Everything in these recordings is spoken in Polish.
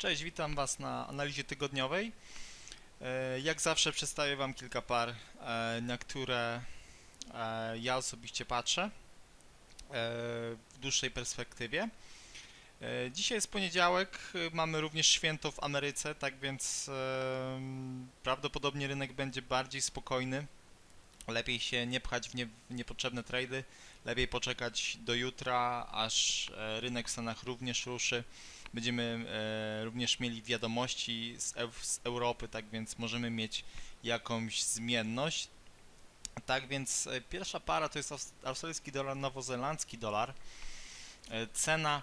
Cześć, witam Was na analizie tygodniowej. E, Jak zawsze przedstawię Wam kilka par, e, na które e, ja osobiście patrzę w dłuższej perspektywie. Dzisiaj jest poniedziałek, mamy również święto w Ameryce, tak więc prawdopodobnie rynek będzie bardziej spokojny. Lepiej się nie pchać w niepotrzebne trady, lepiej poczekać do jutra, aż e, rynek w Stanach również ruszy. Będziemy e, również mieli wiadomości z, z Europy, tak więc możemy mieć jakąś zmienność. Tak więc e, pierwsza para to jest aus- australijski dolar, nowozelandzki dolar. Cena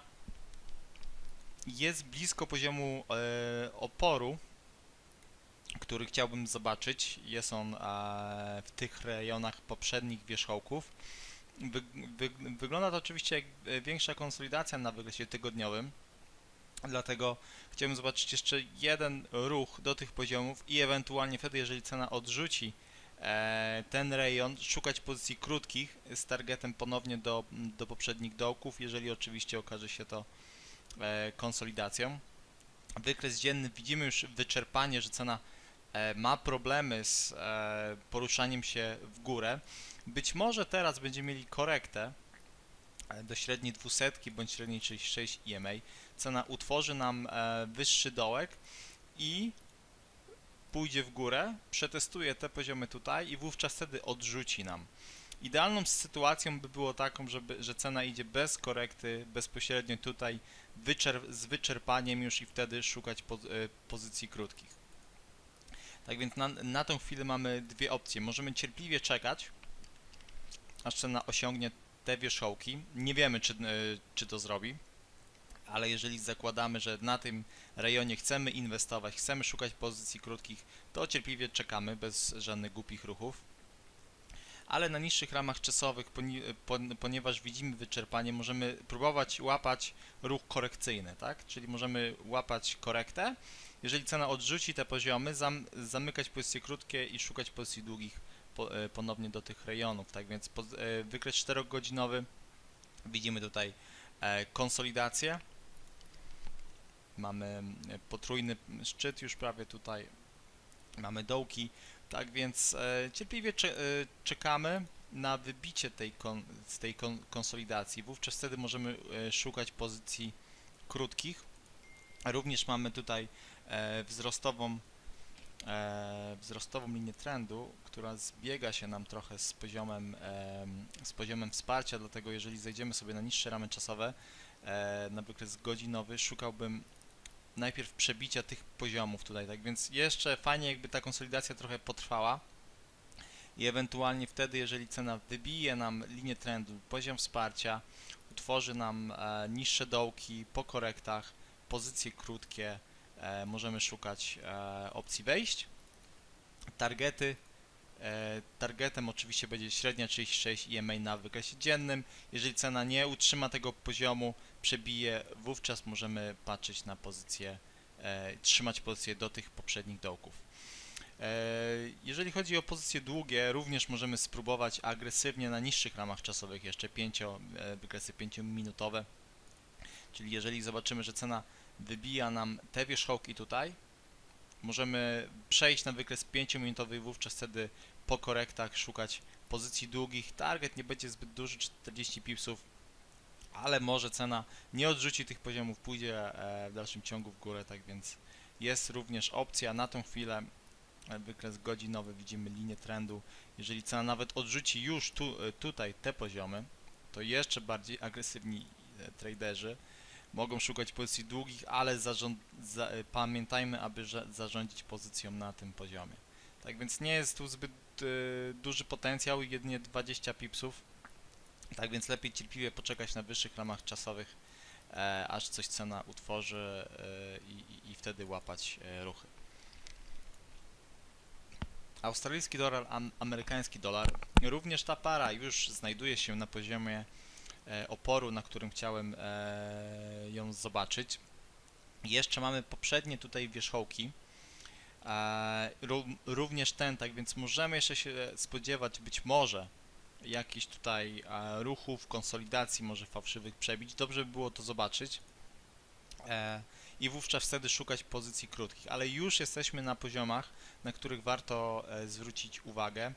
jest blisko poziomu oporu, który chciałbym zobaczyć. Jest on w tych rejonach poprzednich wierzchołków. Wy, wy, wygląda to oczywiście jak e, większa konsolidacja na wykresie tygodniowym. Dlatego chciałbym zobaczyć jeszcze jeden ruch do tych poziomów i ewentualnie wtedy, jeżeli cena odrzuci e, ten rejon, szukać pozycji krótkich z targetem ponownie do, do poprzednich dołków, jeżeli oczywiście okaże się to e, konsolidacją. Wykres dzienny widzimy już wyczerpanie, że cena e, ma problemy z e, poruszaniem się w górę. Być może teraz będziemy mieli korektę e, do średniej 200 bądź średniej 36 EMA cena utworzy nam e, wyższy dołek i pójdzie w górę, przetestuje te poziomy tutaj i wówczas wtedy odrzuci nam. Idealną sytuacją by było taką, żeby, że cena idzie bez korekty, bezpośrednio tutaj z wyczerpaniem już i wtedy szukać po e, pozycji krótkich. Tak więc na, na tą chwilę mamy dwie opcje. Możemy cierpliwie czekać, aż cena osiągnie te wierzchołki. Nie wiemy, czy, e, czy to zrobi ale jeżeli zakładamy, że na tym rejonie chcemy inwestować, chcemy szukać pozycji krótkich, to cierpliwie czekamy bez żadnych głupich ruchów. Ale na niższych ramach czasowych, pon- ponieważ widzimy wyczerpanie, możemy próbować łapać ruch korekcyjny, tak? Czyli możemy łapać korektę. Jeżeli cena odrzuci te poziomy, zam- zamykać pozycje krótkie i szukać pozycji długich e, ponownie do tych rejonów. Tak więc e, wykres 4-godzinowy widzimy tutaj e, konsolidację. Mamy potrójny szczyt już prawie tutaj. Mamy dołki. Tak więc cierpliwie cze, czekamy na wybicie tej, kon, z tej kon, konsolidacji. Wówczas wtedy możemy szukać pozycji krótkich. Również mamy tutaj wzrostową wzrostową linię trendu, która zbiega się nam trochę z poziomem, em, z poziomem wsparcia, dlatego jeżeli zejdziemy sobie na niższe ramy czasowe, e, na wykres godzinowy, szukałbym najpierw przebicia tych poziomów tutaj, tak? Więc jeszcze fajnie jakby ta konsolidacja trochę potrwała i ewentualnie wtedy, jeżeli cena wybije nam linię trendu, poziom wsparcia, utworzy nam e, niższe dołki po korektach, pozycje krótkie, e, możemy szukać e, opcji wejść. Targety. E, targetem oczywiście będzie średnia 36 EMA na wykresie dziennym. Jeżeli cena nie utrzyma tego poziomu, przebije, wówczas możemy patrzeć na pozycję, e, trzymać pozycję do tych poprzednich dołków. E, jeżeli chodzi o pozycje długie, również możemy spróbować agresywnie na niższych ramach czasowych, jeszcze 5, e, wykresy 5-minutowe. Czyli jeżeli zobaczymy, że cena wybija nam te wierzchołki tutaj, możemy przejść na wykres 5-minutowy i wówczas wtedy po korektach szukać pozycji długich. Target nie będzie zbyt duży, 40 pipsów, ale może cena nie odrzuci tych poziomów, pójdzie e, w dalszym ciągu w górę, tak więc jest również opcja na tą chwilę wykres godzinowy, widzimy linię trendu. Jeżeli cena nawet odrzuci już tu, e, tutaj te poziomy, to jeszcze bardziej agresywni e, traderzy mogą szukać pozycji długich, ale zarząd, za, e, pamiętajmy, aby zarządzić pozycją na tym poziomie. Tak więc nie jest tu zbyt e, duży potencjał, jedynie 20 pipsów. Tak więc lepiej cierpliwie poczekać na wyższych ramach czasowych, e, aż coś cena utworzy e, i, i, wtedy łapać e, ruchy. Australijski dolar, am, amerykański dolar. Również ta para już znajduje się na poziomie oporu, na którym chciałem e, ją zobaczyć. Jeszcze mamy poprzednie tutaj wierzchołki. E, ró- również ten, tak więc możemy jeszcze się spodziewać być może jakichś tutaj e, ruchów, konsolidacji, może fałszywych przebić. Dobrze by było to zobaczyć. E, i wówczas wtedy szukać pozycji krótkich, ale już jesteśmy na poziomach, na których warto e, zwrócić uwagę.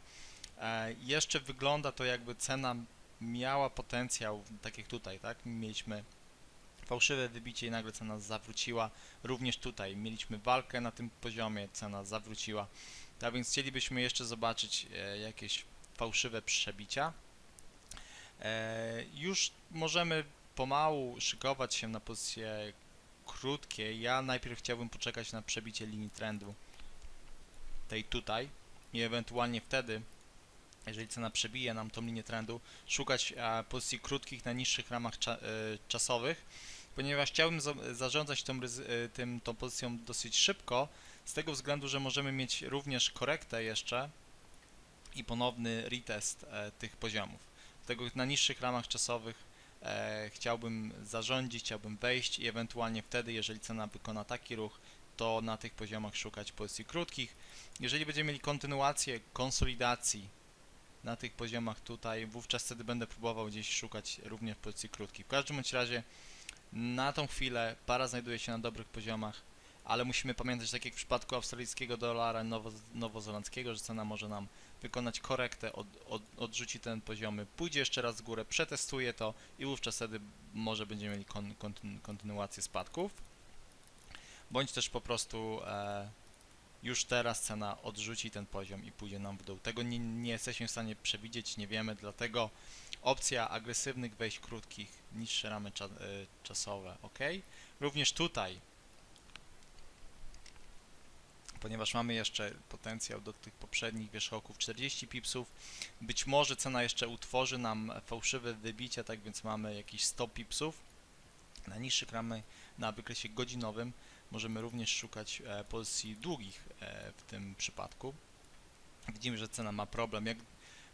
E, jeszcze wygląda to jakby cena miała potencjał, tak jak tutaj, tak? Mieliśmy fałszywe wybicie i nagle cena zawróciła. Również tutaj mieliśmy walkę na tym poziomie, cena zawróciła. Tak więc chcielibyśmy jeszcze zobaczyć e, jakieś fałszywe przebicia. E, już możemy pomału szykować się na pozycje krótkie. Ja najpierw chciałbym poczekać na przebicie linii trendu tej tutaj i ewentualnie wtedy, jeżeli cena przebije nam tą linię trendu, szukać e, pozycji krótkich na niższych ramach cza, e, czasowych, ponieważ chciałbym za, zarządzać tą, e, tym, tą pozycją dosyć szybko, z tego względu, że możemy mieć również korektę jeszcze i ponowny retest e, tych poziomów. Dlatego na niższych ramach czasowych e, chciałbym zarządzić, chciałbym wejść i ewentualnie wtedy, jeżeli cena wykona taki ruch, to na tych poziomach szukać pozycji krótkich. Jeżeli będziemy mieli kontynuację konsolidacji na tych poziomach tutaj, wówczas wtedy będę próbował gdzieś szukać również pozycji krótkich. W każdym bądź razie na tą chwilę para znajduje się na dobrych poziomach, ale musimy pamiętać, tak jak w przypadku australijskiego dolara nowo, nowozelandzkiego, że cena może nam wykonać korektę, od, od, odrzuci ten poziomy, pójdzie jeszcze raz w górę, przetestuje to i wówczas wtedy może będziemy mieli kon, kontynu- kontynuację spadków. Bądź też po prostu e, już teraz cena odrzuci ten poziom i pójdzie nam w dół. Tego nie, nie jesteśmy w stanie przewidzieć, nie wiemy, dlatego opcja agresywnych wejść krótkich, niższe ramy cza, e, czasowe, ok? Również tutaj ponieważ mamy jeszcze potencjał do tych poprzednich wierzchołków 40 pipsów. Być może cena jeszcze utworzy nam fałszywe wybicia, tak więc mamy jakieś 100 pipsów. Na niższych ramy na wykresie godzinowym możemy również szukać e, pozycji długich e, w tym przypadku. Widzimy, że cena ma problem. Jak,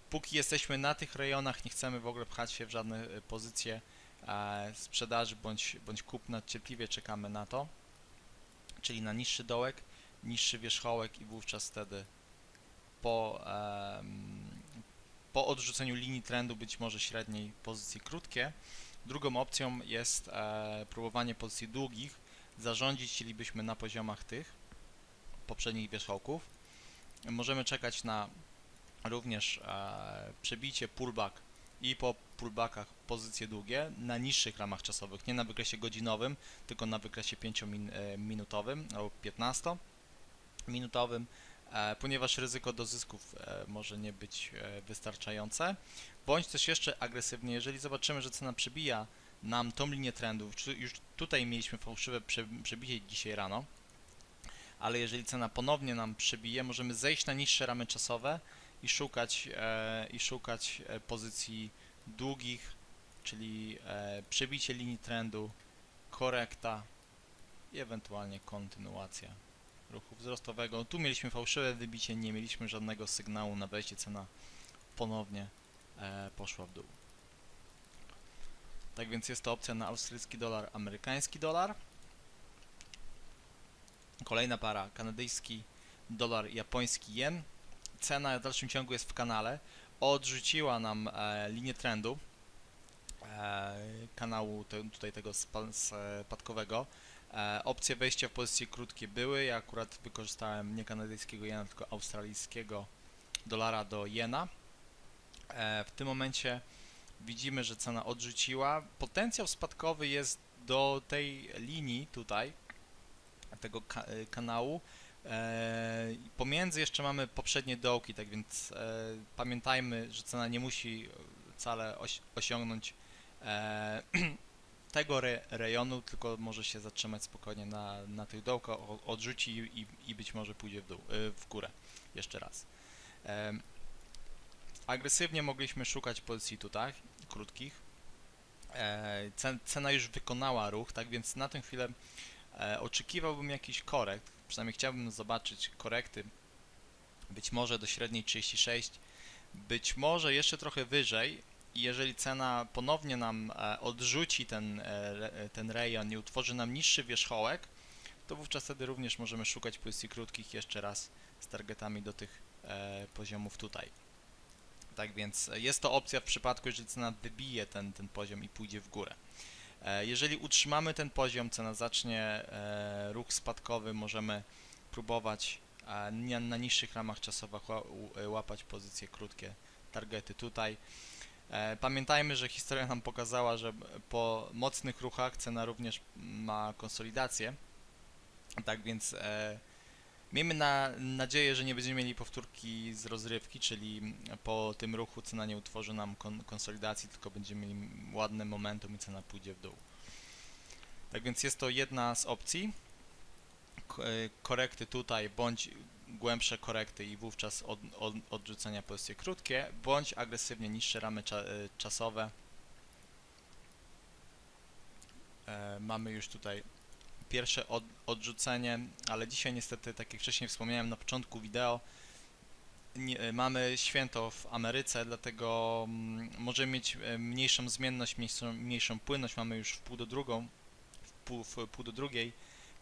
póki jesteśmy na tych rejonach, nie chcemy w ogóle pchać się w żadne e, pozycje sprzedaży bądź, bądź kupna, cierpliwie czekamy na to, czyli na niższy dołek niższy wierzchołek i wówczas wtedy po, po odrzuceniu linii trendu być może średniej pozycje krótkie. Drugą opcją jest próbowanie pozycji długich. Zarządzić chcielibyśmy na poziomach tych poprzednich wierzchołków. Możemy czekać na również e, przebicie pullback i po pullbackach pozycje długie na niższych ramach czasowych, nie na wykresie godzinowym, tylko na wykresie 5-minutowym albo 15 minutowym, e, ponieważ ryzyko do zysków e, może nie być e, wystarczające, bądź też jeszcze agresywnie, jeżeli zobaczymy, że cena przebija nam tą linię trendu, czy już tutaj mieliśmy fałszywe prze, przebicie dzisiaj rano, ale jeżeli cena ponownie nam przebije, możemy zejść na niższe ramy czasowe i szukać, e, i szukać e, pozycji długich, czyli e, przebicie linii trendu, korekta i ewentualnie kontynuacja ruchu wzrostowego. Tu mieliśmy fałszywe wybicie, nie mieliśmy żadnego sygnału na wejście, cena ponownie e, poszła w dół. Tak więc jest to opcja na australijski dolar, amerykański dolar. Kolejna para, kanadyjski dolar, japoński jen. Cena w dalszym ciągu jest w kanale. Odrzuciła nam e, linię trendu e, kanału te, tutaj tego spa- spadkowego. E, opcje wejścia w pozycje krótkie były. Ja akurat wykorzystałem nie kanadyjskiego jena, tylko australijskiego dolara do jena. E, w tym momencie widzimy, że cena odrzuciła. Potencjał spadkowy jest do tej linii tutaj, tego ka e, kanału. E, pomiędzy jeszcze mamy poprzednie dołki, tak więc e, pamiętajmy, że cena nie musi wcale osi osiągnąć e, tego re rejonu, tylko może się zatrzymać spokojnie na, na tych dołkach, odrzuci i, i być może pójdzie w dół, y, w górę jeszcze raz. Em, agresywnie mogliśmy szukać pozycji tutaj, krótkich. E, cen, cena już wykonała ruch, tak więc na tę chwilę e, oczekiwałbym jakiś korekt, przynajmniej chciałbym zobaczyć korekty, być może do średniej 36, być może jeszcze trochę wyżej, i jeżeli cena ponownie nam e, odrzuci ten, ten rejon i utworzy nam niższy wierzchołek, to wówczas wtedy również możemy szukać pozycji krótkich jeszcze raz z targetami do tych poziomów tutaj. Tak więc jest to opcja w przypadku, jeżeli cena wybije ten, ten poziom i pójdzie w górę. E, Jeżeli utrzymamy ten poziom, cena zacznie e, ruch spadkowy, możemy próbować e, na niższych ramach czasowych e, łapać pozycje krótkie, targety tutaj. E, Pamiętajmy, że historia nam pokazała, że po mocnych ruchach cena również ma konsolidację. Tak więc e, miejmy na, nadzieję, że nie będziemy mieli powtórki z rozrywki, czyli po tym ruchu cena nie utworzy nam kon, konsolidacji, tylko będziemy mieli ładne momentum i cena pójdzie w dół. Tak więc jest to jedna z opcji. E, Korekty tutaj, bądź głębsze korekty i wówczas od, od, odrzucenia pozycje krótkie, bądź agresywnie niższe ramy cza, e, czasowe. E, mamy już tutaj pierwsze od, odrzucenie, ale dzisiaj niestety, tak jak wcześniej wspomniałem na początku wideo, nie, e, mamy święto w Ameryce, dlatego mm, możemy mieć e, mniejszą zmienność, mniejszą, mniejszą płynność, mamy już w pół do drugą, w pół, w pół do drugiej,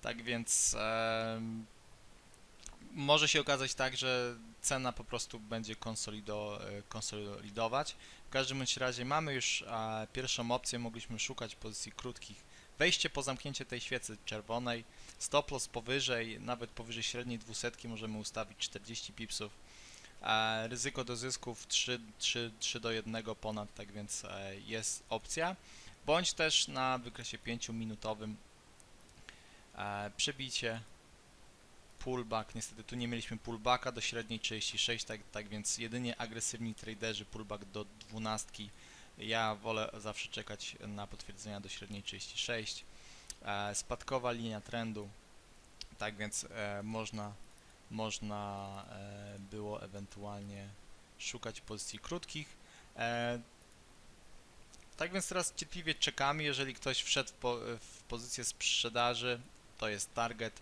tak więc em, może się okazać tak, że cena po prostu będzie konsolido, e, konsolidować. W każdym razie mamy już e, pierwszą opcję, mogliśmy szukać pozycji krótkich. Wejście po zamknięcie tej świecy czerwonej, stop loss powyżej, nawet powyżej średniej 200 możemy ustawić 40 pipsów. E, ryzyko do zysków 3, 3, 3 do 1 ponad, tak więc e, jest opcja. Bądź też na wykresie 5 minutowym e, przebicie pullback, niestety tu nie mieliśmy pullbacka do średniej 36, tak, tak więc jedynie agresywni traderzy pullback do 12. Ja wolę zawsze czekać na potwierdzenia do średniej 36. E, spadkowa linia trendu, tak więc e, można, można e, było ewentualnie szukać pozycji krótkich. Tak więc teraz cierpliwie czekamy, jeżeli ktoś wszedł w, po, w pozycję sprzedaży, to jest target.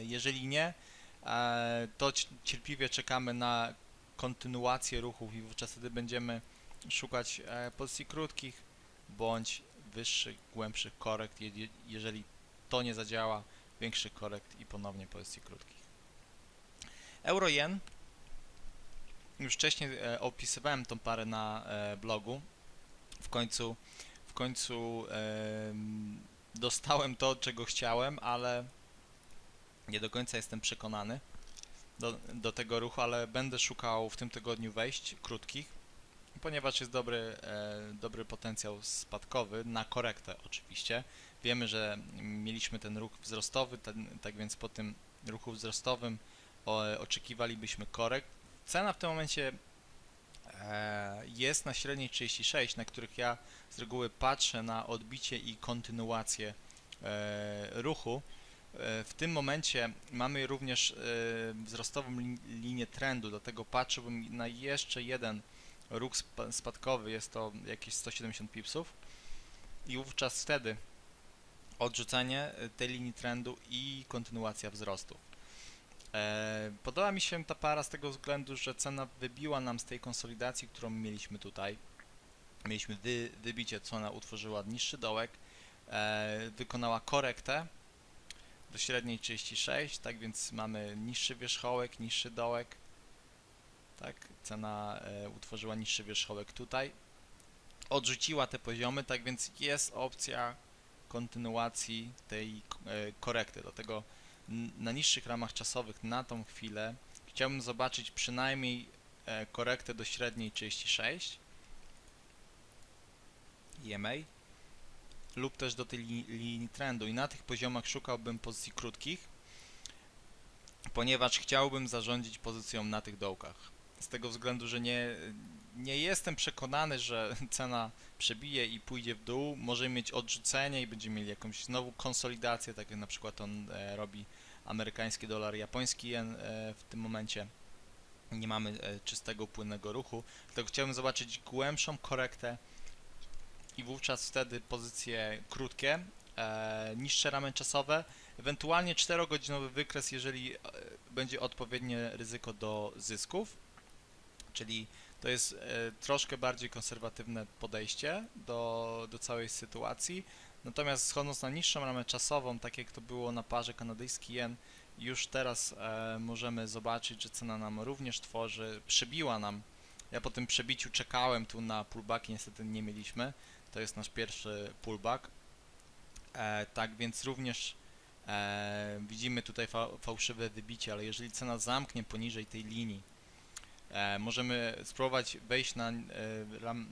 Jeżeli nie, to ci- cierpliwie czekamy na kontynuację ruchów i wówczas wtedy będziemy szukać e, pozycji krótkich bądź wyższych, głębszych korekt. Je, je- jeżeli to nie zadziała, większych korekt i ponownie pozycji krótkich. Euro-jen. Już wcześniej e, opisywałem tą parę na e, blogu. W końcu, w końcu em, dostałem to, czego chciałem, ale nie do końca jestem przekonany do, do tego ruchu, ale będę szukał w tym tygodniu wejść krótkich, ponieważ jest dobry, e, dobry potencjał spadkowy na korektę oczywiście. Wiemy, że mieliśmy ten ruch wzrostowy, ten, tak więc po tym ruchu wzrostowym oczekiwalibyśmy korekt. Cena w tym momencie e, jest na średniej 36, na których ja z reguły patrzę na odbicie i kontynuację e, ruchu. W tym momencie mamy również wzrostową lin- linię trendu, dlatego patrzyłbym na jeszcze jeden spa- spadkowy, jest to jakieś 170 pipsów i wówczas wtedy odrzucenie e, tej linii trendu i kontynuacja wzrostu. E, Podoba mi się ta para z tego względu, że cena wybiła nam z tej konsolidacji, którą mieliśmy tutaj. Mieliśmy wy, wybicie, co ona utworzyła niższy dołek, e, wykonała korektę do średniej 36, tak więc mamy niższy wierzchołek, niższy dołek. Tak, cena e, utworzyła niższy wierzchołek tutaj. Odrzuciła te poziomy, tak więc jest opcja kontynuacji tej e, korekty. Dlatego na niższych ramach czasowych na tą chwilę chciałbym zobaczyć przynajmniej e, korektę do średniej 36 EMA lub też do tej li- linii trendu i na tych poziomach szukałbym pozycji krótkich, ponieważ chciałbym zarządzić pozycją na tych dołkach. Z tego względu, że nie, nie jestem przekonany, że cena przebije i pójdzie w dół. Możemy mieć odrzucenie i będziemy mieli jakąś znowu konsolidację, tak jak na przykład on e, robi amerykański dolar, japoński jen e, w tym momencie. Nie mamy e, czystego, płynnego ruchu. Dlatego chciałbym zobaczyć głębszą korektę i wówczas wtedy pozycje krótkie, niższe ramy czasowe, ewentualnie 4-godzinowy wykres, jeżeli będzie odpowiednie ryzyko do zysków, czyli to jest e, troszkę bardziej konserwatywne podejście do, do całej sytuacji. Natomiast schodząc na niższą ramę czasową, tak jak to było na parze kanadyjski jen, już teraz e, możemy zobaczyć, że cena nam również tworzy, przebiła nam. Ja po tym przebiciu czekałem tu na pullbacki, niestety nie mieliśmy. To jest nasz pierwszy pullback. E, tak więc również widzimy tutaj fa fałszywe wybicie, ale jeżeli cena zamknie poniżej tej linii, możemy spróbować wejść na, e,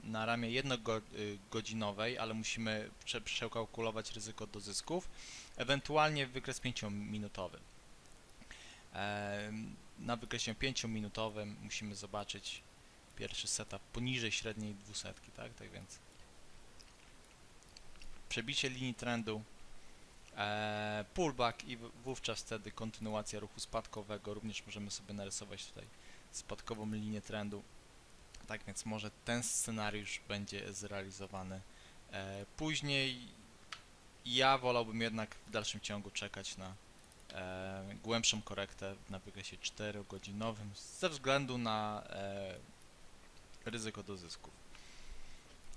na ramię jednogodzinowej, ale musimy prze, przekalkulować ryzyko do zysków, ewentualnie wykres 5-minutowy. E, na wykresie 5-minutowym musimy zobaczyć pierwszy setup poniżej średniej 200, tak? Tak więc przebicie linii trendu, e, pullback i wówczas wtedy kontynuacja ruchu spadkowego. Również możemy sobie narysować tutaj spadkową linię trendu. Tak więc może ten scenariusz będzie zrealizowany e, później. Ja wolałbym jednak w dalszym ciągu czekać na e, głębszą korektę na wykresie 4-godzinowym ze względu na e, ryzyko do zysków.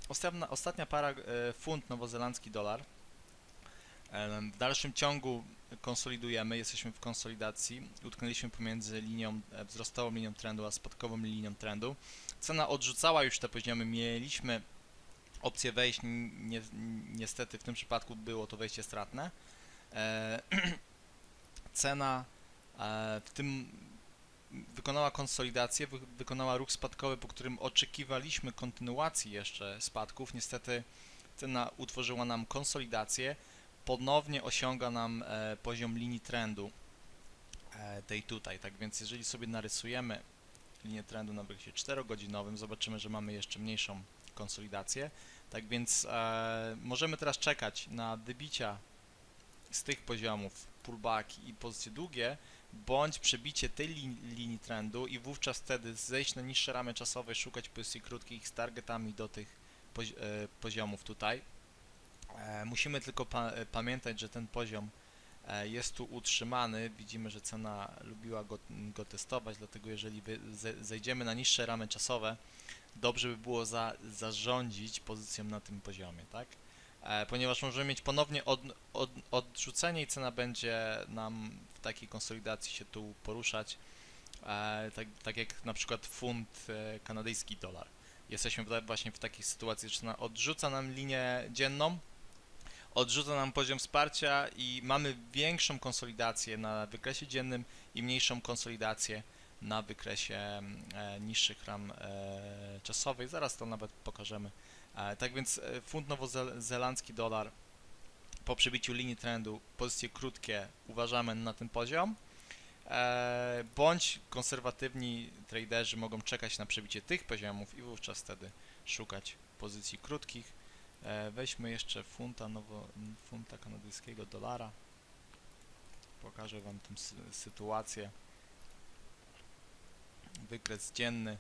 Ostatnia, ostatnia para e, funt nowozelandzki dolar. W dalszym ciągu konsolidujemy, jesteśmy w konsolidacji. Utknęliśmy pomiędzy linią e, wzrostową linią trendu a spadkową linią trendu. Cena odrzucała już te poziomy. Mieliśmy opcję wejść, n- nie, niestety w tym przypadku było to wejście stratne. E, cena e, w tym wykonała konsolidację, wy, wykonała ruch spadkowy, po którym oczekiwaliśmy kontynuacji jeszcze spadków. Niestety cena utworzyła nam konsolidację, ponownie osiąga nam e, poziom linii trendu e, tej tutaj. Tak więc jeżeli sobie narysujemy linię trendu na wykresie 4-godzinowym, zobaczymy, że mamy jeszcze mniejszą konsolidację. Tak więc e, możemy teraz czekać na wybicia z tych poziomów pullback i pozycje długie, bądź przebicie tej lin linii trendu i wówczas wtedy zejść na niższe ramy czasowe, szukać pozycji krótkich z targetami do tych e, poziomów tutaj. E, musimy tylko pa e, pamiętać, że ten poziom e, jest tu utrzymany. Widzimy, że cena lubiła go, go testować, dlatego jeżeli zejdziemy na niższe ramy czasowe, dobrze by było za zarządzić pozycją na tym poziomie, tak? Ponieważ możemy mieć ponownie od, od, odrzucenie i cena będzie nam w takiej konsolidacji się tu poruszać, tak, tak jak na przykład funt kanadyjski dolar. Jesteśmy właśnie w takiej sytuacji, że cena odrzuca nam linię dzienną, odrzuca nam poziom wsparcia i mamy większą konsolidację na wykresie dziennym i mniejszą konsolidację na wykresie mm, e, niższych ram e, czasowych. Zaraz to nawet pokażemy. E, tak więc funt nowozelandzki dolar po przebiciu linii trendu, pozycje krótkie uważamy na ten poziom, bądź konserwatywni traderzy mogą czekać na przebicie tych poziomów i wówczas wtedy szukać pozycji krótkich. E, weźmy jeszcze funta, nowo, funta kanadyjskiego dolara. Pokażę Wam tę sy sytuację. Wykres dzienny.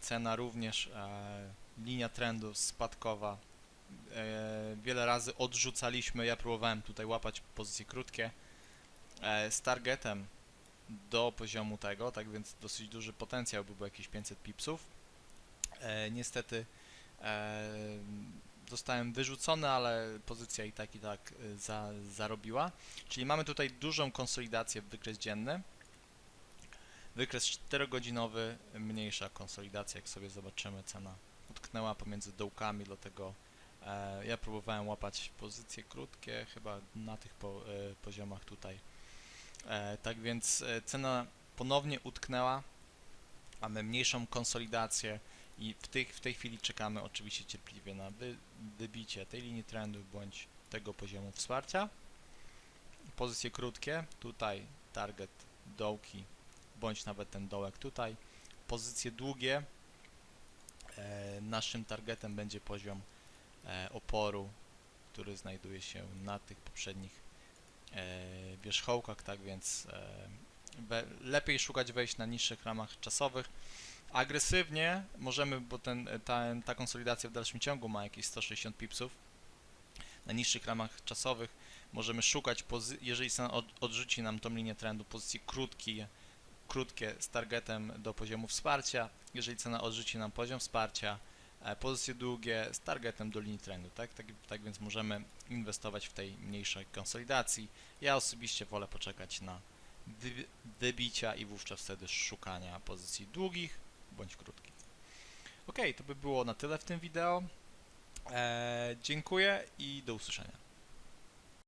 Cena również, e, linia trendu spadkowa. E, wiele razy odrzucaliśmy, ja próbowałem tutaj łapać pozycje krótkie e, z targetem do poziomu tego, tak więc dosyć duży potencjał byłby jakieś 500 pipsów. E, niestety zostałem wyrzucony, ale pozycja i tak i tak e, za, zarobiła. Czyli mamy tutaj dużą konsolidację w wykres dzienny. Wykres 4-godzinowy, mniejsza konsolidacja, jak sobie zobaczymy, cena utknęła pomiędzy dołkami, dlatego e, ja próbowałem łapać pozycje krótkie, chyba na tych po, e, poziomach tutaj. E, tak więc e, cena ponownie utknęła, mamy mniejszą konsolidację i w, tych, w tej chwili czekamy oczywiście cierpliwie na wy, wybicie tej linii trendu bądź tego poziomu wsparcia. Pozycje krótkie, tutaj target dołki bądź nawet ten dołek tutaj. Pozycje długie, e, naszym targetem będzie poziom e, oporu, który znajduje się na tych poprzednich e, wierzchołkach, tak więc e, lepiej szukać wejść na niższych ramach czasowych. Agresywnie możemy, bo ten, ta, ta konsolidacja w dalszym ciągu ma jakieś 160 pipsów, na niższych ramach czasowych możemy szukać, jeżeli od, odrzuci nam tą linię trendu, pozycji krótkiej, krótkie z targetem do poziomu wsparcia, jeżeli cena odrzuci nam poziom wsparcia, e, pozycje długie z targetem do linii trendu, tak? Tak, tak więc możemy inwestować w tej mniejszej konsolidacji. Ja osobiście wolę poczekać na wy, wybicia i wówczas wtedy szukania pozycji długich bądź krótkich. Ok, to by było na tyle w tym wideo. E, dziękuję i do usłyszenia.